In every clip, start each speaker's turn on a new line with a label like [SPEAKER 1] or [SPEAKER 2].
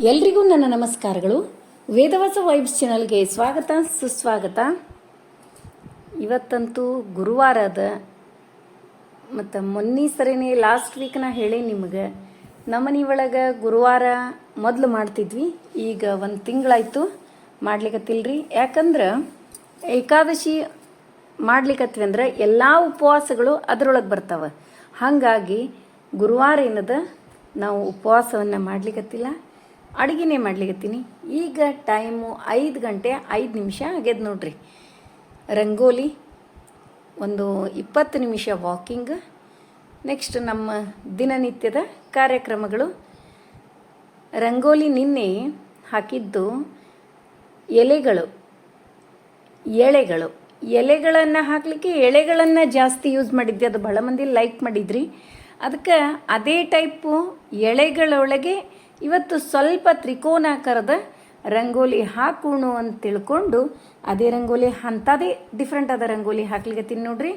[SPEAKER 1] ಎಲ್ರಿಗೂ ನನ್ನ ನಮಸ್ಕಾರಗಳು. ವೇದವಾಸ ವೈಬ್ಸ್ ಚಾನಲ್ಗೆ ಸ್ವಾಗತ, ಸುಸ್ವಾಗತ. ಇವತ್ತಂತೂ ಗುರುವಾರ ಅದ. ಮತ್ತು ಮೊನ್ನೆ ಸರಿನೇ ಲಾಸ್ಟ್ ವೀಕ್ ನಾ ಹೇಳಿ ನಿಮಗೆ. ನಮ್ಮನೆ ಒಳಗೆ ಗುರುವಾರ ಮೊದಲು ಮಾಡ್ತಿದ್ವಿ. ಈಗ ಒಂದು ತಿಂಗಳಾಯಿತು ಮಾಡ್ಲಿಕ್ಕತ್ತಿಲ್ರಿ ಯಾಕಂದ್ರೆ ಏಕಾದಶಿ ಮಾಡ್ಲಿಕತ್ವಿ ಅಂದ್ರೆ ಎಲ್ಲ ಉಪವಾಸಗಳು ಅದರೊಳಗೆ ಬರ್ತಾವೆ. ಹಾಗಾಗಿ ಗುರುವಾರ ಏನದ? ನಾವು ಉಪವಾಸವನ್ನು ಮಾಡ್ಲಿಕತ್ತಿಲ್ಲ. ಅಡುಗೆನೇ ಮಾಡ್ಲಿಕತ್ತೀನಿ ಈಗ ಟೈಮು ಐದು ಗಂಟೆ ಐದು ನಿಮಿಷ ಆಗ್ಯದ ನೋಡ್ರಿ. ರಂಗೋಲಿ, ಒಂದು ಇಪ್ಪತ್ತು ನಿಮಿಷ ವಾಕಿಂಗ್ ನೆಕ್ಸ್ಟ್ ನಮ್ಮ ದಿನನಿತ್ಯದ ಕಾರ್ಯಕ್ರಮಗಳು. ರಂಗೋಲಿ ನಿನ್ನೆ ಹಾಕಿದ್ದು ಎಲೆಗಳು, ಎಳೆಗಳು. ಎಲೆಗಳನ್ನು ಹಾಕಲಿಕ್ಕೆ ಎಳೆಗಳನ್ನು ಜಾಸ್ತಿ ಯೂಸ್ ಮಾಡಿದ್ದೆ. ಅದು ಭಾಳ ಮಂದಿ ಲೈಕ್ ಮಾಡಿದ್ರಿ. ಅದಕ್ಕೆ ಅದೇ ಟೈಪು ಎಳೆಗಳೊಳಗೆ ಇವತ್ತು ಸ್ವಲ್ಪ ತ್ರಿಕೋನಾಕಾರದ ರಂಗೋಲಿ ಹಾಕೋಣ ಅಂತ ತಿಳ್ಕೊಂಡು ಅದೇ ರಂಗೋಲಿ ಅಂಥದೇ ಡಿಫ್ರೆಂಟ್ ಅದ ರಂಗೋಲಿ ಹಾಕ್ಲಿಕ್ಕೆ ನೋಡ್ರಿ.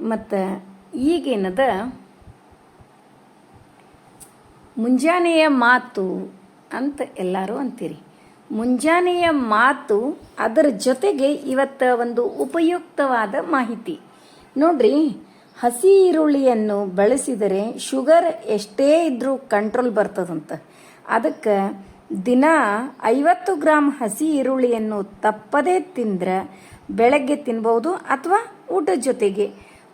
[SPEAKER 1] ಮತ್ತು ಈಗೇನದ? ಮುಂಜಾನೆಯ ಮಾತು ಅಂತ ಎಲ್ಲರೂ ಅಂತೀರಿ. ಮುಂಜಾನೆಯ ಮಾತು ಅದರ ಜೊತೆಗೆ ಇವತ್ತ ಒಂದು ಉಪಯುಕ್ತವಾದ ಮಾಹಿತಿ. ನೋಡ್ರಿ, ಹಸಿ ಈರುಳ್ಳಿಯನ್ನು ಬಳಸಿದರೆ ಶುಗರ್ ಎಷ್ಟೇ ಇದ್ರೂ ಕಂಟ್ರೋಲ್ ಬರ್ತದಂತ. ಅದಕ್ಕೆ ದಿನ ಐವತ್ತು ಗ್ರಾಮ್ ಹಸಿ ಈರುಳ್ಳಿಯನ್ನು ತಪ್ಪದೇ ತಿಂದ್ರೆ ಬೆಳಗ್ಗೆ ತಿನ್ಬೋದು ಅಥವಾ ಊಟದ ಜೊತೆಗೆ.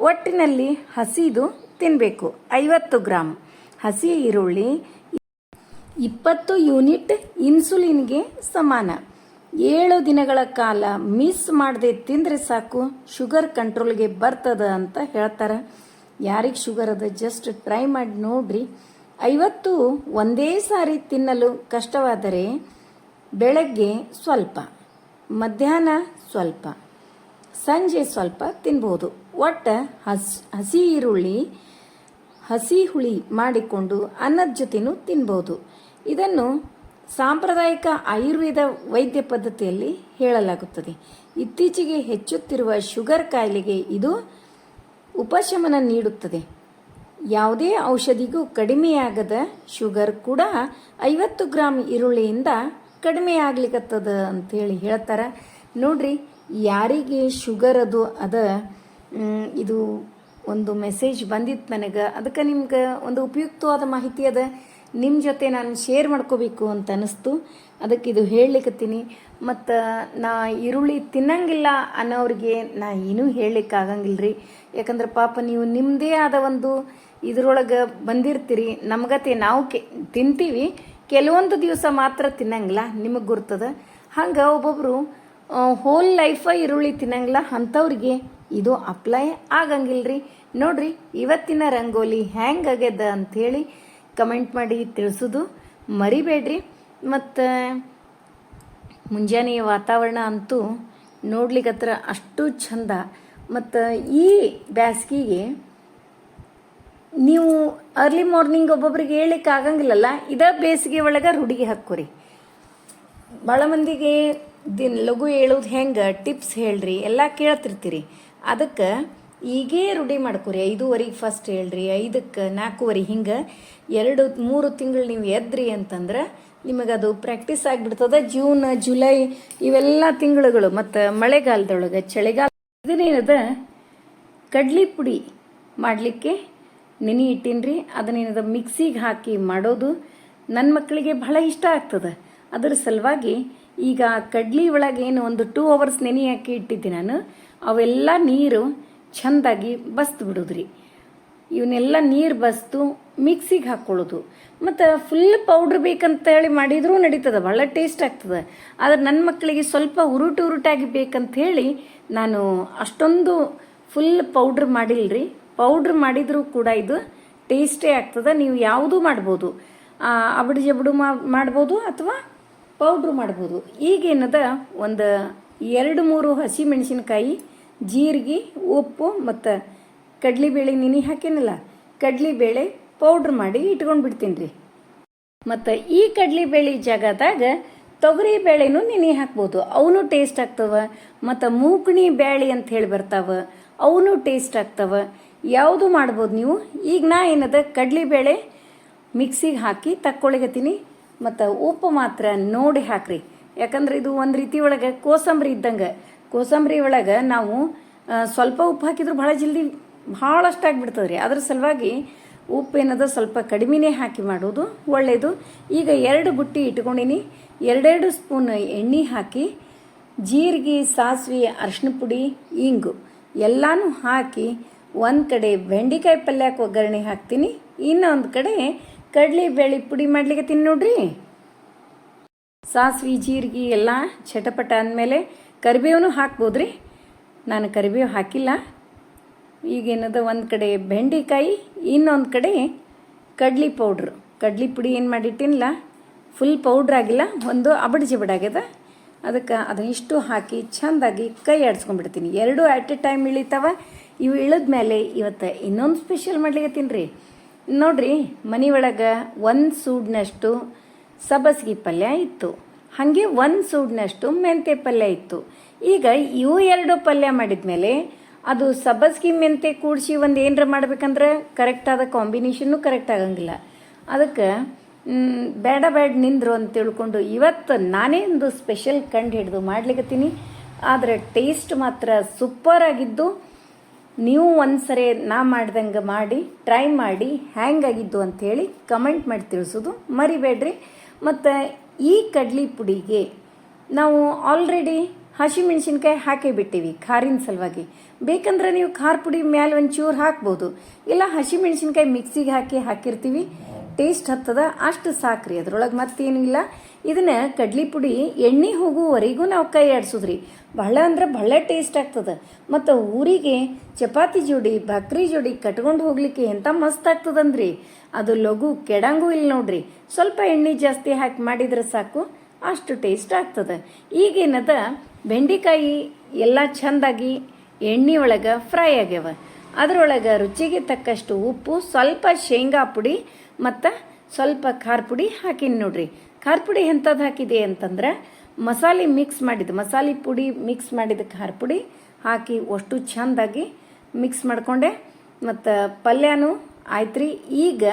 [SPEAKER 1] ಒಟ್ಟಿನಲ್ಲಿ ಹಸಿದು ತಿನ್ನಬೇಕು ಐವತ್ತು ಗ್ರಾಮ್ ಹಸಿ ಈರುಳ್ಳಿ ಇಪ್ಪತ್ತು ಯೂನಿಟ್ ಇನ್ಸುಲಿನ್ಗೆ ಸಮಾನ. ಏಳು ದಿನಗಳ ಕಾಲ ಮಿಸ್ ಮಾಡದೆ ತಿಂದರೆ ಸಾಕು, ಶುಗರ್ ಕಂಟ್ರೋಲ್ಗೆ ಬರ್ತದ ಅಂತ ಹೇಳ್ತಾರೆ. ಯಾರಿಗೆ ಶುಗರ್ ಅದ ಜಸ್ಟ್ ಟ್ರೈ ಮಾಡಿ ನೋಡ್ರಿ. ಐವತ್ತು ಒಂದೇ ಸಾರಿ ತಿನ್ನಲು ಕಷ್ಟವಾದರೆ ಬೆಳಗ್ಗೆ ಸ್ವಲ್ಪ, ಮಧ್ಯಾಹ್ನ ಸ್ವಲ್ಪ, ಸಂಜೆ ಸ್ವಲ್ಪ ತಿನ್ಬೋದು. ಒಟ್ಟು ಹಸ್, ಹಸಿ ಈರುಳ್ಳಿ, ಹಸಿ ಹುಳಿ ಮಾಡಿಕೊಂಡು ಅನ್ನದ ಜೊತೆನೂ ತಿನ್ಬೋದು. ಇದನ್ನು ಸಾಂಪ್ರದಾಯಿಕ ಆಯುರ್ವೇದ ವೈದ್ಯ ಪದ್ಧತಿಯಲ್ಲಿ ಹೇಳಲಾಗುತ್ತದೆ. ಇತ್ತೀಚೆಗೆ ಹೆಚ್ಚುತ್ತಿರುವ ಶುಗರ್ ಕಾಯಿಲೆಗೆ ಇದು ಉಪಶಮನ ನೀಡುತ್ತದೆ. ಯಾವುದೇ ಔಷಧಿಗೂ ಕಡಿಮೆಯಾಗದ ಶುಗರ್ ಕೂಡ ಐವತ್ತು ಗ್ರಾಮ್ ಈರುಳ್ಳಿಯಿಂದ ಕಡಿಮೆ ಆಗ್ಲಿಕ್ಕತ್ತದ ಅಂತೇಳಿ ಹೇಳ್ತಾರೆ. ನೋಡ್ರಿ, ಯಾರಿಗೆ ಶುಗರ್ ಅದು, ಅದ ಇದು ಒಂದು ಮೆಸೇಜ್ ಬಂದಿತ್ತು ನನಗೆ, ಅದಕ್ಕೆ ನಿಮ್ಗೆ ಒಂದು ಉಪಯುಕ್ತವಾದ ಮಾಹಿತಿ ಅದ. ನಿಮ್ಮ ಜೊತೆ ನಾನು ಶೇರ್ ಮಾಡ್ಕೋಬೇಕು ಅಂತ ಅನಿಸ್ತು. ಅದಕ್ಕೆ ಇದು ಹೇಳಲಿಕ್ಕತ್ತೀನಿ ಮತ್ತು ನಾ ಈರುಳ್ಳಿ ತಿನ್ನಂಗಿಲ್ಲ ಅನ್ನೋರಿಗೆ ನಾ ಏನೂ ಹೇಳಲಿಕ್ಕಾಗಂಗಿಲ್ಲ ರೀ ಯಾಕಂದ್ರೆ ಪಾಪ ನೀವು ನಿಮ್ಮದೇ ಆದ ಒಂದು ಇದ್ರೊಳಗೆ ಬಂದಿರ್ತೀರಿ ನಮ್ಗತೆ ನಾವು ಕೆ, ತಿಂತೀವಿ. ಕೆಲವೊಂದು ದಿವಸ ಮಾತ್ರ ತಿನ್ನಂಗಿಲ್ಲ, ನಿಮಗೆ ಗುರ್ತದ. ಹಂಗೆ ಒಬ್ಬೊಬ್ಬರು ಹೋಲ್ ಲೈಫ ಈರುಳ್ಳಿ ತಿನ್ನಂಗಿಲ್ಲ, ಅಂಥವ್ರಿಗೆ ಇದು ಅಪ್ಲೈ ಆಗಂಗಿಲ್ರಿ. ನೋಡ್ರಿ, ಇವತ್ತಿನ ರಂಗೋಲಿ ಹ್ಯಾಂಗ್ ಆಗ್ಯದ ಅಂಥೇಳಿ ಕಮೆಂಟ್ ಮಾಡಿ ತಿಳಿಸೋದು ಮರಿಬೇಡ್ರಿ. ಮತ್ತು ಮುಂಜಾನೆಯ ವಾತಾವರಣ ಅಂತೂ ನೋಡ್ಲಿಕ್ಕತ್ರ ಅಷ್ಟು ಚಂದ. ಮತ್ತು ಈ ಬ್ಯಾಸ್ಗಿಗೆ ನೀವು ಅರ್ಲಿ ಮಾರ್ನಿಂಗ್ ಒಬ್ಬೊಬ್ರಿಗೆ ಹೇಳಲಿಕ್ಕೆ ಆಗಂಗಿಲ್ಲಲ್ಲ, ಇದ ಬೇಸಿಗೆ ಒಳಗೆ ರೂಢಿಗೆ ಹಾಕೋರಿ ಭಾಳ ಮಂದಿಗೆ ದಿನ ಲಘು ಹೇಳೋದು ಹೆಂಗೆ ಟಿಪ್ಸ್ ಹೇಳ್ರಿ, ಎಲ್ಲ ಕೇಳ್ತಿರ್ತೀರಿ. ಅದಕ್ಕೆ ಈಗೇ ರೂಢಿ ಮಾಡ್ಕೋರಿ ಐದೂವರೆಗೆ ಫಸ್ಟ್ ಹೇಳ್ರಿ, ಐದಕ್ಕೆ ನಾಲ್ಕೂವರೆ ಹಿಂಗೆ, ಎರಡು, ಮೂರು ತಿಂಗಳು ನೀವು ಎದ್ರಿ ಅಂತಂದ್ರೆ ನಿಮಗದು ಪ್ರಾಕ್ಟೀಸ್ ಆಗಿಬಿಡ್ತದೆ. ಜೂನ್, ಜುಲೈ ಇವೆಲ್ಲ ತಿಂಗಳುಗಳು, ಮತ್ತು ಮಳೆಗಾಲದೊಳಗೆ, ಚಳಿಗಾಲ ಇದನ್ನೇನದ ಕಡ್ಲಿ ಪುಡಿ ಮಾಡಲಿಕ್ಕೆ ನೆನೆ ಇಟ್ಟೀನ್ರಿ ಅದನ್ನೇನದ ಮಿಕ್ಸಿಗೆ ಹಾಕಿ ಮಾಡೋದು ನನ್ನ ಮಕ್ಕಳಿಗೆ ಬಹಳ ಇಷ್ಟ ಆಗ್ತದೆ. ಅದರ ಸಲುವಾಗಿ ಈಗ ಕಡ್ಲಿ ಒಳಗೆ ಏನು ಒಂದು ಟೂ ಅವರ್ಸ್ ನೆನೆ ಹಾಕಿ ಇಟ್ಟಿದ್ದೆ ನಾನು. ಅವೆಲ್ಲ ನೀರು ಚಂದಾಗಿ ಬಸ್ದು ಬಿಡೋದ್ರಿ. ಇವನ್ನೆಲ್ಲ ನೀರು ಬಸ್ತು ಮಿಕ್ಸಿಗೆ ಹಾಕ್ಕೊಳ್ಳೋದು ಮತ್ತು ಫುಲ್ ಪೌಡ್ರ್ ಬೇಕಂತ ಹೇಳಿ ಮಾಡಿದರೂ ನಡೀತದೆ ಭಾಳ ಟೇಸ್ಟ್ ಆಗ್ತದೆ. ಆದರೆ ನನ್ನ ಮಕ್ಕಳಿಗೆ ಸ್ವಲ್ಪ ಉರುಟು ಉರುಟಾಗಿ ಬೇಕಂತ ಹೇಳಿ ನಾನು ಅಷ್ಟೊಂದು ಫುಲ್ ಪೌಡ್ರ್ ಮಾಡಿಲ್ರಿ. ಪೌಡ್ರ್ ಮಾಡಿದರೂ ಕೂಡ ಇದು ಟೇಸ್ಟೇ ಆಗ್ತದೆ. ನೀವು ಯಾವುದೂ ಮಾಡ್ಬೋದು. ಅಬಡು ಜಬಡು ಮಾಡ್ಬೋದು ಅಥವಾ ಪೌಡ್ರ್ ಮಾಡ್ಬೋದು. ಈಗೇನದ ಒಂದು ಎರಡು ಮೂರು ಹಸಿ ಮೆಣಸಿನಕಾಯಿ ಜೀರಿಗೆ, ಉಪ್ಪು ಮತ್ತು ಕಡ್ಲಿಬೇಳೆ ನೆನೆ ಹಾಕೇನಲ್ಲ, ಕಡ್ಲಿಬೇಳೆ ಪೌಡ್ರ್ ಮಾಡಿ ಇಟ್ಕೊಂಡು ಬಿಡ್ತೀನಿ ರೀ ಮತ್ತು ಈ ಕಡ್ಲಿಬೇಳೆ ಜಾಗದಾಗ ತೊಗರಿ ಬೇಳೆನೂ ನೆನೆ ಹಾಕ್ಬೋದು. ಅವನು ಟೇಸ್ಟ್ ಆಗ್ತವ. ಮತ್ತು ಮೂಕಣಿ ಬೇಳೆ ಅಂತ ಹೇಳಿ ಬರ್ತಾವ. ಅವನು ಟೇಸ್ಟ್ ಆಗ್ತವ. ಯಾವುದು ಮಾಡ್ಬೋದು ನೀವು? ಈಗ ನಾ ಏನದ? ಕಡ್ಲಿಬೇಳೆ ಮಿಕ್ಸಿಗೆ ಹಾಕಿ ತಕ್ಕೊಳಗತ್ತೀನಿ ಮತ್ತು ಉಪ್ಪು ಮಾತ್ರ ನೋಡಿ ಹಾಕ್ರಿ. ಯಾಕಂದ್ರೆ ಇದು ಒಂದು ರೀತಿ ಒಳಗೆ ಕೋಸಂಬರಿ ಇದ್ದಂಗೆ. ಕೋಸಂಬರಿ ಒಳಗೆ ನಾವು ಸ್ವಲ್ಪ ಉಪ್ಪು ಹಾಕಿದ್ರು ಭಾಳ ಜಲ್ದಿ ಭಾಳಷ್ಟು ಆಗಿಬಿಡ್ತದೆ ರೀ ಅದ್ರ ಸಲುವಾಗಿ ಉಪ್ಪು ಏನದ ಸ್ವಲ್ಪ ಕಡಿಮೆನೇ ಹಾಕಿ ಮಾಡೋದು ಒಳ್ಳೆಯದು ಈಗ ಎರಡು ಬುಟ್ಟಿ ಇಟ್ಕೊಂಡಿನಿ. ಎರಡೆರಡು ಸ್ಪೂನ್ ಎಣ್ಣೆ ಹಾಕಿ, ಜೀರಿಗೆ, ಸಾಸಿವೆ ಅರಶಿನ ಪುಡಿ, ಇಂಗು ಎಲ್ಲಾನು ಹಾಕಿ ಒಂದು ಕಡೆ ಬೆಂಡೆಕಾಯಿ ಪಲ್ಯಕ್ಕೆ ಒಗ್ಗರಣೆ ಹಾಕ್ತೀನಿ, ಇನ್ನೊಂದು ಕಡೆ ಕಡಲೆ ಬೇಳೆ ಪುಡಿ ಮಾಡ್ಲಿಕ್ಕೆ ತಿನ್ ನೋಡ್ರಿ. ಸಾಸಿವೆ, ಜೀರಿಗೆ ಎಲ್ಲ ಚಟಪಟ ಅಂದಮೇಲೆ ಕರಿಬೇವನು ಹಾಕ್ಬೋದ್ರಿ. ನಾನು ಕರಿಬೇವು ಹಾಕಿಲ್ಲ. ಈಗೇನದ ಒಂದು ಕಡೆ ಬೆಂಡೆಕಾಯಿ, ಇನ್ನೊಂದು ಕಡೆ ಕಡ್ಲಿ ಪೌಡ್ರು. ಕಡ್ಲಿ ಪುಡಿ ಏನು ಮಾಡಿಟ್ಟಿಲ್ಲ ಫುಲ್ ಪೌಡ್ರ್ ಆಗಿಲ್ಲ, ಒಂದು ಅಬಡ್ ಜಿಬಡ್ ಆಗ್ಯದ. ಅದಕ್ಕೆ ಅದನ್ನಿಷ್ಟು ಹಾಕಿ ಚೆಂದಾಗಿ ಕೈ ಆಡಿಸ್ಕೊಂಡ್ಬಿಡ್ತೀನಿ. ಎರಡು ಅಟ್ ಎ ಟೈಮ್ ಇಳಿತಾವ ಇವು ಇಳಿದ ಮೇಲೆ ಇವತ್ತು ಇನ್ನೊಂದು ಸ್ಪೆಷಲ್ ಮಾಡ್ಲಿಕ್ಕೆ ರೀ. ನೋಡ್ರಿ, ಮನೆ ಒಳಗೆ ಒಂದು ಸೂಡ್ನಷ್ಟು ಸಬ್ಬಸ್ಗಿ ಪಲ್ಯ ಇತ್ತು. ಹಾಗೆ ಒಂದು ಸೂಡ್ನಷ್ಟು ಮೆಂತೆ ಪಲ್ಯ ಇತ್ತು. ಈಗ ಇವು ಎರಡು ಪಲ್ಯ ಮಾಡಿದ್ಮೇಲೆ ಅದು ಸಬ್ಬಸ್ಗಿ ಮೆಂತೆ ಕೂಡಿಸಿ ಒಂದು ಏನರ ಮಾಡ್ಬೇಕಂದ್ರೆ ಕರೆಕ್ಟಾದ ಕಾಂಬಿನೇಷನ್ನು ಕರೆಕ್ಟ್ ಆಗಂಗಿಲ್ಲ. ಅದಕ್ಕೆ ಬೇಡ ಬೇಡ ನಿಂದ್ರು ಅಂತ ತಿಳ್ಕೊಂಡು ಇವತ್ತು ನಾನೇ ಒಂದು ಸ್ಪೆಷಲ್ ಕಂಡು ಹಿಡಿದು ಮಾಡ್ಲಿಕತ್ತೀನಿ. ಆದರೆ ಟೇಸ್ಟ್ ಮಾತ್ರ ಸೂಪರ್ ಆಗಿದ್ದು ನೀವು ಒಂದ್ಸರಿ ನಾ ಮಾಡ್ದಂಗೆ ಮಾಡಿ ಟ್ರೈ ಮಾಡಿ, ಹ್ಯಾಂಗಾಗಿದ್ದು ಅಂಥೇಳಿ ಕಮೆಂಟ್ ಮಾಡಿ ತಿಳಿಸೋದು ಮರಿಬೇಡ್ರಿ. ಮತ್ತು ಈ ಕಡ್ಲಿ ಪುಡಿಗೆ ನಾವು ಆಲ್ರೆಡಿ ಹಸಿಮೆಣ್ಸಿನ್ಕಾಯಿ ಹಾಕಿ ಬಿಟ್ಟಿವಿ ಖಾರಿನ ಸಲುವಾಗಿ. ಬೇಕಂದ್ರೆ ನೀವು ಖಾರ ಪುಡಿ ಮ್ಯಾಲೆ ಒಂಚೂರು ಹಾಕ್ಬೋದು. ಇಲ್ಲ ಹಸಿಮೆಣ್ಸಿನ್ಕಾಯಿ ಮಿಕ್ಸಿಗೆ ಹಾಕಿ ಹಾಕಿರ್ತೀವಿ. ಟೇಸ್ಟ್ ಹತ್ತದ, ಅಷ್ಟು ಸಾಕ್ರಿ. ಅದ್ರೊಳಗೆ ಮತ್ತೇನಿಲ್ಲ. ಇದನ್ನ ಕಡ್ಲಿ ಪುಡಿ ಎಣ್ಣೆ ಹೋಗುವವರೆಗೂ ನಾವು ಕೈ ಆಡ್ಸೋದ್ರಿ. ಬಹಳ ಅಂದ್ರೆ ಬಹಳ ಟೇಸ್ಟ್ ಆಗ್ತದೆ. ಮತ್ತು ಊರಿಗೆ ಚಪಾತಿ ಜೋಡಿ, ಬಕ್ರಿ ಜೋಡಿ ಕಟ್ಕೊಂಡು ಹೋಗ್ಲಿಕ್ಕೆ ಎಂಥ ಮಸ್ತ್ ಆಗ್ತದಂದ್ರಿ. ಅದು ಲಘು ಕೆಡಂಗೂ ಇಲ್ಲ ನೋಡ್ರಿ. ಸ್ವಲ್ಪ ಎಣ್ಣೆ ಜಾಸ್ತಿ ಹಾಕಿ ಮಾಡಿದ್ರೆ ಸಾಕು, ಅಷ್ಟು ಟೇಸ್ಟ್ ಆಗ್ತದೆ. ಈಗೇನದ, ಬೆಂಡೆಕಾಯಿ ಎಲ್ಲ ಚೆಂದಾಗಿ ಎಣ್ಣೆ ಒಳಗೆ ಫ್ರೈ ಆಗ್ಯಾವ. ಅದರೊಳಗೆ ರುಚಿಗೆ ತಕ್ಕಷ್ಟು ಉಪ್ಪು, ಸ್ವಲ್ಪ ಶೇಂಗಾ ಪುಡಿ ಮತ್ತು ಸ್ವಲ್ಪ ಖಾರ ಪುಡಿ ಹಾಕೀನಿ ನೋಡ್ರಿ. ಖಾರ ಪುಡಿ ಎಂಥದ್ದು ಹಾಕಿದೆ ಅಂತಂದ್ರೆ ಮಸಾಲೆ ಮಿಕ್ಸ್ ಮಾಡಿದ್ದು ಮಸಾಲೆ ಪುಡಿ ಮಿಕ್ಸ್ ಮಾಡಿದ ಖಾರ ಪುಡಿ ಹಾಕಿ ಅಷ್ಟು ಚೆಂದಾಗಿ ಮಿಕ್ಸ್ ಮಾಡಿಕೊಂಡೆ. ಮತ್ತು ಪಲ್ಯನೂ ಆಯ್ತು ರೀ ಈಗ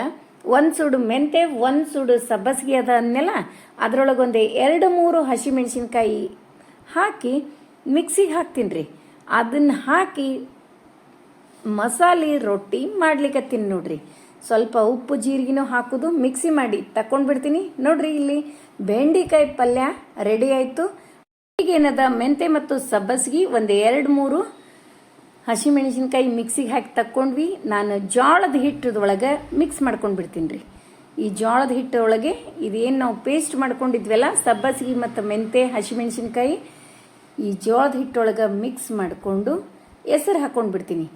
[SPEAKER 1] ಒಂದು ಸುಡು ಮೆಂತೆ ಒಂದು ಸುಡು ಸಬ್ಬಸಿಗೆ ಅದ ಅಂದ್ನೆಲ್ಲ ಅದರೊಳಗೊಂದು ಎರಡು, ಮೂರು ಹಸಿಮೆಣಸಿನ್ಕಾಯಿ ಹಾಕಿ ಮಿಕ್ಸಿಗೆ ಹಾಕ್ತೀನಿ ರೀ ಅದನ್ನು ಹಾಕಿ ಮಸಾಲೆ ರೊಟ್ಟಿ ಮಾಡ್ಲಿಕ್ಕತ್ತೀನಿ ನೋಡ್ರಿ. ಸ್ವಲ್ಪ ಉಪ್ಪು ಜೀರಿಗೆನೂ ಹಾಕೋದು ಮಿಕ್ಸಿ ಮಾಡಿ ತಕೊಂಡ್ಬಿಡ್ತೀನಿ ನೋಡ್ರಿ ಇಲ್ಲಿ ಬೆಂಡಿಕಾಯಿ ಪಲ್ಯ ರೆಡಿ ಆಯಿತು. ಈಗೇನದ ಮೆಂತೆ ಮತ್ತು ಸಬ್ಬಸ್ಗಿ ಒಂದು ಎರಡು ಮೂರು ಹಸಿಮೆಣಸಿನ್ಕಾಯಿ ಮಿಕ್ಸಿಗೆ ಹಾಕಿ ತಕ್ಕೊಂಡ್ವಿ. ನಾನು ಜೋಳದ ಹಿಟ್ಟದೊಳಗೆ ಮಿಕ್ಸ್ ಮಾಡ್ಕೊಂಡು ಬಿಡ್ತೀನಿ ರೀ ಈ ಜೋಳದ ಹಿಟ್ಟೊಳಗೆ ಇದೇನು ನಾವು ಪೇಸ್ಟ್ ಮಾಡ್ಕೊಂಡಿದ್ವಲ್ಲ, ಸಬ್ಬಸ್ಗಿ ಮತ್ತು ಮೆಂತೆ, ಹಸಿಮೆಣಸಿನ್ಕಾಯಿ, ಈ ಜೋಳದ ಹಿಟ್ಟೊಳಗೆ ಮಿಕ್ಸ್ ಮಾಡಿಕೊಂಡು ಹೆಸರು ಹಾಕ್ಕೊಂಡು ಬಿಡ್ತೀನಿ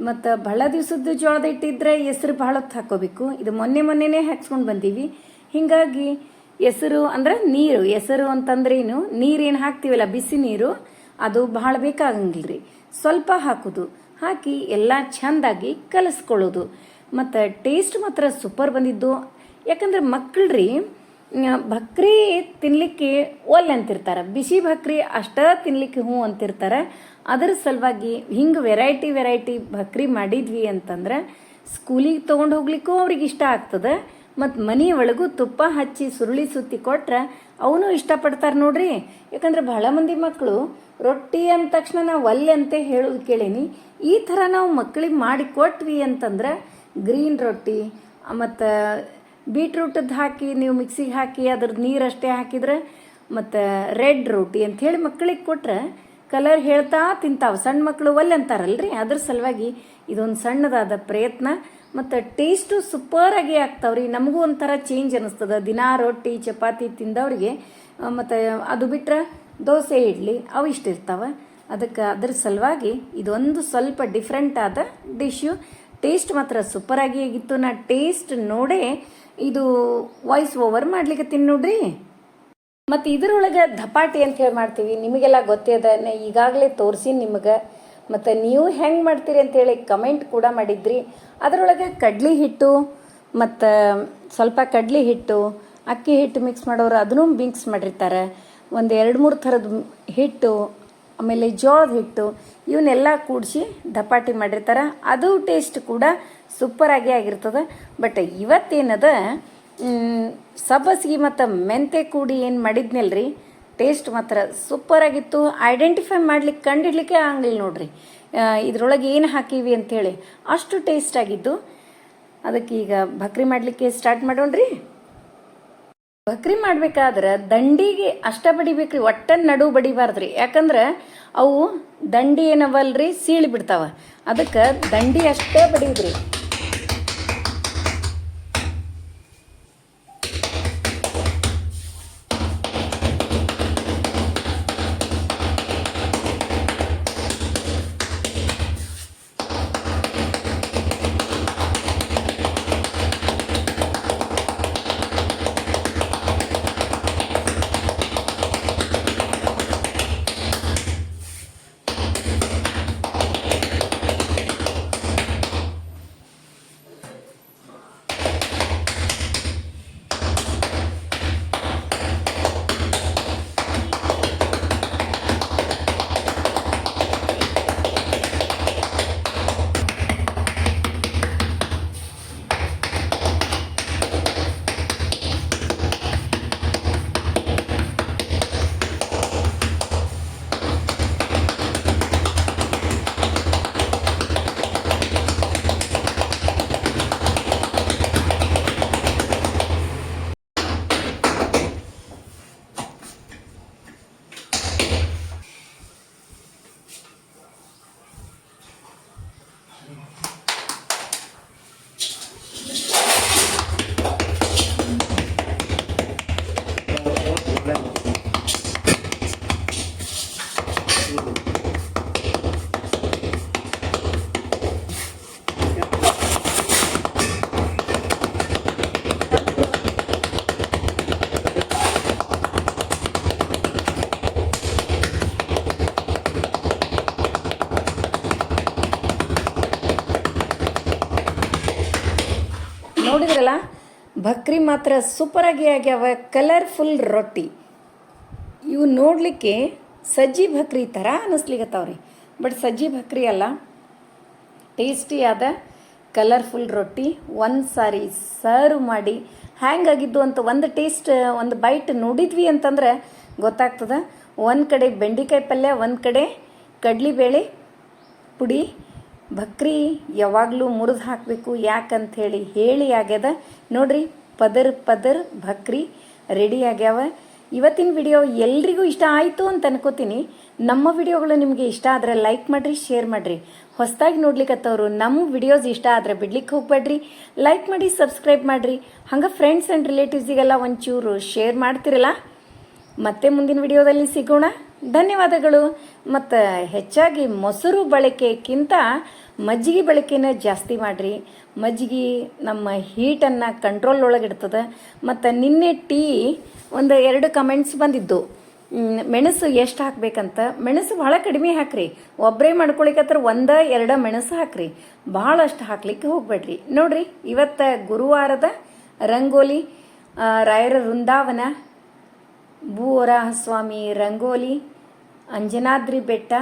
[SPEAKER 1] ಮತ್ತು ಬಹಳ ದಿವಸದ ಜೋಳದ ಇಟ್ಟಿದ್ರೆ ಹೆಸರು ಭಾಳ ಹೊತ್ತು ಹಾಕೋಬೇಕು. ಇದು ಮೊನ್ನೆ ಮೊನ್ನೆನೇ ಹಾಕ್ಸ್ಕೊಂಡು ಬಂದೀವಿ. ಹೀಗಾಗಿ ಹೆಸರು ಅಂದ್ರೆ ನೀರು. ಹೆಸರು ಅಂತಂದ್ರೇನು ನೀರೇನು ಹಾಕ್ತೀವಲ್ಲ? ಬಿಸಿ ನೀರು. ಅದು ಭಾಳ ಬೇಕಾಗಂಗಿಲ್ಲ ಸ್ವಲ್ಪ ಹಾಕೋದು. ಹಾಕಿ ಎಲ್ಲ ಚೆಂದಾಗಿ ಕಲಿಸ್ಕೊಳ್ಳೋದು. ಮತ್ತು ಟೇಸ್ಟ್ ಮಾತ್ರ ಸೂಪರ್ ಬಂದಿದ್ದು. ಯಾಕಂದ್ರೆ ಮಕ್ಕಳ್ರಿ ಬಕ್ರಿ ತಿನ್ನಲಿಕ್ಕೆ ಒಲ್ಲೆ ಅಂತಿರ್ತಾರೆ. ಬಿಸಿ ಬಕ್ರಿ ಅಷ್ಟ ತಿನ್ಲಿಕ್ಕೆ ಹ್ಞೂ ಅಂತಿರ್ತಾರೆ. ಅದರ ಸಲುವಾಗಿ ಹಿಂಗೆ ವೆರೈಟಿ ವೆರೈಟಿ ಭಕ್ರಿ ಮಾಡಿದ್ವಿ ಅಂತಂದ್ರೆ ಸ್ಕೂಲಿಗೆ ತೊಗೊಂಡು ಹೋಗ್ಲಿಕ್ಕೂ ಅವ್ರಿಗೆ ಇಷ್ಟ ಆಗ್ತದೆ. ಮತ್ತು ಮನೆ ಒಳಗೂ ತುಪ್ಪ ಹಚ್ಚಿ ಸುರುಳಿ ಸುತ್ತಿ ಕೊಟ್ರೆ ಅವನು ಇಷ್ಟಪಡ್ತಾರೆ ನೋಡ್ರಿ. ಯಾಕಂದ್ರೆ ಬಹಳ ಮಂದಿ ಮಕ್ಕಳು ರೊಟ್ಟಿ ಅಂದ ತಕ್ಷಣ ನಾವು ಒಲ್ಲೆ ಅಂತ ಹೇಳೋದು ಕೇಳೀನಿ. ಈ ಥರ ನಾವು ಮಕ್ಕಳಿಗೆ ಮಾಡಿ ಕೊಟ್ವಿ ಅಂತಂದ್ರೆ ಗ್ರೀನ್ ರೊಟ್ಟಿ, ಮತ್ತು ಬೀಟ್ರೂಟದ್ದು ಹಾಕಿ, ನೀವು ಮಿಕ್ಸಿಗೆ ಹಾಕಿ ಅದ್ರದ್ದು ನೀರಷ್ಟೇ ಹಾಕಿದ್ರೆ ಮತ್ತು ರೆಡ್ ರೊಟ್ಟಿ ಅಂಥೇಳಿ ಮಕ್ಕಳಿಗೆ ಕೊಟ್ರೆ ಕಲರ್ ಹೇಳ್ತಾ ತಿಂತಾವೆ. ಸಣ್ಣ ಮಕ್ಕಳು ಒಲ್ಲೆ ಅಂತಾರಲ್ರಿ? ಅದ್ರ ಸಲುವಾಗಿ ಇದೊಂದು ಸಣ್ಣದಾದ ಪ್ರಯತ್ನ ಮತ್ತು ಟೇಸ್ಟು ಸೂಪರಾಗಿ ಆಗ್ತಾವ್ರಿ. ನಮಗೂ ಒಂಥರ ಚೇಂಜ್ ಅನ್ನಿಸ್ತದೆ ದಿನಾ ರೊಟ್ಟಿ, ಚಪಾತಿ ತಿಂದವ್ರಿಗೆ ಮತ್ತು ಅದು ಬಿಟ್ಟರೆ ದೋಸೆ ಇಡ್ಲಿ, ಅವು ಇಷ್ಟ ಇರ್ತಾವೆ. ಅದಕ್ಕೆ ಅದ್ರ ಸಲುವಾಗಿ ಇದೊಂದು ಸ್ವಲ್ಪ ಡಿಫ್ರೆಂಟ್ ಆದ ಡಿಶ್ಶು ಟೇಸ್ಟ್ ಮಾತ್ರ ಸೂಪರಾಗಿ ಆಗಿತ್ತು. ನಾ ಟೇಸ್ಟ್ ನೋಡೇ ಇದು ವಾಯ್ಸ್ ಓವರ್ ಮಾಡ್ಲಿಕ್ಕೆ ನೋಡ್ರಿ ಮತ್ತು ಇದರೊಳಗೆ ಧಪಾಟಿ ಅಂತ ಹೇಳಿ ಮಾಡ್ತೀವಿ. ನಿಮಗೆಲ್ಲ ಗೊತ್ತೇ ಅದ ನಾ, ಈಗಾಗಲೇ ತೋರಿಸಿ ನಿಮಗೆ. ಮತ್ತು ನೀವು ಹೆಂಗೆ ಮಾಡ್ತೀರಿ ಅಂತೇಳಿ ಕಮೆಂಟ್ ಕೂಡ ಮಾಡಿದ್ರಿ. ಅದರೊಳಗೆ ಕಡ್ಲಿ ಹಿಟ್ಟು, ಮತ್ತು ಸ್ವಲ್ಪ ಕಡ್ಲಿ ಹಿಟ್ಟು, ಅಕ್ಕಿ ಹಿಟ್ಟು ಮಿಕ್ಸ್ ಮಾಡೋರು ಅದನ್ನು ಮಿಕ್ಸ್ ಮಾಡಿರ್ತಾರೆ. ಒಂದು ಎರಡು ಮೂರು ಥರದ ಹಿಟ್ಟು, ಆಮೇಲೆ ಜೋಳದ ಹಿಟ್ಟು ಇವನ್ನೆಲ್ಲ ಕೂಡಿಸಿ ಧಪಾಟಿ ಮಾಡಿರ್ತಾರೆ. ಅದು ಟೇಸ್ಟ್ ಕೂಡ ಸೂಪರಾಗಿ ಆಗಿರ್ತದೆ. ಬಟ್ ಇವತ್ತೇನದ ಸಬ್ಬಸಿಗೆ ಮತ್ತು ಮೆಂತೆ ಕೂಡಿ ಏನು ಮಾಡಿದ್ನಲ್ರಿ? ಟೇಸ್ಟ್ ಮಾತ್ರ ಸೂಪರಾಗಿತ್ತು ಐಡೆಂಟಿಫೈ ಮಾಡ್ಲಿಕ್ಕೆ ಕಂಡಿಡ್ಲಿಕ್ಕೆ ಆಗಲಿಲ್ಲ ನೋಡ್ರಿ. ಇದರೊಳಗೆ ಏನು ಹಾಕೀವಿ ಅಂಥೇಳಿ ಅಷ್ಟು ಟೇಸ್ಟ್ ಆಗಿದ್ದು. ಅದಕ್ಕೆ ಈಗ ಬಕ್ರಿ ಮಾಡಲಿಕ್ಕೆ ಸ್ಟಾರ್ಟ್ ಮಾಡೋಣ ರೀ ಬಕ್ರಿ ಮಾಡ್ಬೇಕಾದ್ರೆ ದಂಡಿಗೆ ಅಷ್ಟ ಬಡಿಬೇಕ್ರಿ. ಒಟ್ಟ ನಡು ಬಡಿಬಾರ್ದ್ರಿ. ಯಾಕಂದ್ರೆ ಅವು ದಂಡಿ ಏನವಲ್ರಿ? ಸೀಳಿ ಬಿಡ್ತಾವ. ಅದಕ್ಕೆ ದಂಡಿ ಅಷ್ಟೇ ಬಡಿದ್ರಿ. ನೋಡಿದ್ರಲ್ಲ? ಬಕ್ರಿ ಮಾತ್ರ ಸೂಪರಾಗಿ ಆಗ್ಯಾವ ಕಲರ್ಫುಲ್ ರೊಟ್ಟಿ. ಇವು ನೋಡಲಿಕ್ಕೆ ಸಜ್ಜಿ ಬಕ್ರಿ ಥರ ಅನ್ನಿಸ್ಲಿಕತ್ತಾವ್ರಿ ಬಟ್ ಸಜ್ಜಿ ಬಕ್ರಿ ಅಲ್ಲ ಟೇಸ್ಟಿಯಾದ ಕಲರ್ಫುಲ್ ರೊಟ್ಟಿ, ಒಂದು ಸಾರಿ ಸರ್ವ್ ಮಾಡಿ ಹ್ಯಾಂಗಾಗಿದ್ದು ಅಂತ ಒಂದು ಟೇಸ್ಟ್ ಒಂದು ಬೈಟ್ ನೋಡಿದ್ವಿ ಅಂತಂದ್ರೆ ಗೊತ್ತಾಗ್ತದ. ಒಂದು ಕಡೆ ಬೆಂಡಿಕಾಯಿ ಪಲ್ಯ, ಒಂದು ಕಡೆ ಕಡ್ಲಿಬೇಳೆ ಪುಡಿ ಭಕ್ರಿ, ಯಾವಾಗಲೂ ಮುರಿದು ಹಾಕಬೇಕು, ಯಾಕಂಥೇಳಿ ಹೇಳಿ ಆಗ್ಯದ. ನೋಡ್ರಿ, ಪದರ್ ಪದರ್ ಭಕ್ರಿ ರೆಡಿ ಆಗ್ಯಾವ. ಇವತ್ತಿನ ವಿಡಿಯೋ ಎಲ್ರಿಗೂ ಇಷ್ಟ ಆಯಿತು ಅಂತ ಅನ್ಕೋತೀನಿ. ನಮ್ಮ ವಿಡಿಯೋಗಳು ನಿಮಗೆ ಇಷ್ಟ ಆದರೆ ಲೈಕ್ ಮಾಡಿರಿ ಶೇರ್ ಮಾಡಿರಿ. ಹೊಸದಾಗಿ ನೋಡ್ಲಿಕ್ಕತ್ತವರು ನಮ್ಮ ವಿಡಿಯೋಸ್ ಇಷ್ಟ ಆದರೆ ಬಿಡ್ಲಿಕ್ಕೆ ಹೋಗ್ಬೇಡ್ರಿ ಲೈಕ್ ಮಾಡಿ ಸಬ್ಸ್ಕ್ರೈಬ್ ಮಾಡಿರಿ. ಹಂಗೆ ಫ್ರೆಂಡ್ಸ್ ಆ್ಯಂಡ್ ರಿಲೇಟಿವ್ಸಿಗೆಲ್ಲ ಒಂಚೂರು ಶೇರ್ ಮಾಡ್ತಿರಲ್ಲ? ಮತ್ತೆ ಮುಂದಿನ ವಿಡಿಯೋದಲ್ಲಿ ಸಿಗೋಣ. ಧನ್ಯವಾದಗಳು. ಮತ್ತು ಹೆಚ್ಚಾಗಿ ಮೊಸರು ಬಳಕೆಕ್ಕಿಂತ ಮಜ್ಜಿಗೆ ಬಳಕೆನ ಜಾಸ್ತಿ ಮಾಡಿರಿ. ಮಜ್ಜಿಗೆ ನಮ್ಮ ಹೀಟನ್ನು ಕಂಟ್ರೋಲ್ ಒಳಗಿಡ್ತದೆ ಮತ್ತು ನಿನ್ನೆ ಟೀ ಒಂದು ಎರಡು ಕಮೆಂಟ್ಸ್ ಬಂದಿದ್ದು. ಮೆಣಸು ಎಷ್ಟು ಹಾಕ್ಬೇಕಂತ. ಮೆಣಸು ಭಾಳ ಕಡಿಮೆ ಹಾಕ್ರಿ. ಒಬ್ಬರೇ ಮಾಡ್ಕೊಳಿಕತ್ರ ಒಂದ, ಎರಡು ಮೆಣಸು ಹಾಕ್ರಿ. ಭಾಳಷ್ಟು ಹಾಕ್ಲಿಕ್ಕೆ ಹೋಗ್ಬೇಡ್ರಿ. ನೋಡ್ರಿ, ಇವತ್ತು ಗುರುವಾರದ ರಂಗೋಲಿ ರಾಯರ ವೃಂದಾವನ ಭೂವರಾಹಸ್ವಾಮಿ ರಂಗೋಲಿ, ಅಂಜನಾದ್ರಿ ಬೆಟ್ಟ,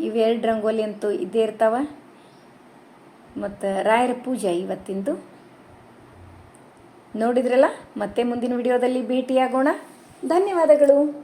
[SPEAKER 1] ಇವೆರಡು ರಂಗೋಲಿ ಅಂತೂ ಇದ್ದೇ ಇರ್ತಾವ. ಮತ್ತು ರಾಯರ ಪೂಜೆ ಇವತ್ತಿಂದು. ನೋಡಿದ್ರಲ್ಲ? ಮತ್ತೆ ಮುಂದಿನ ವಿಡಿಯೋದಲ್ಲಿ ಭೇಟಿಯಾಗೋಣ. ಧನ್ಯವಾದಗಳು.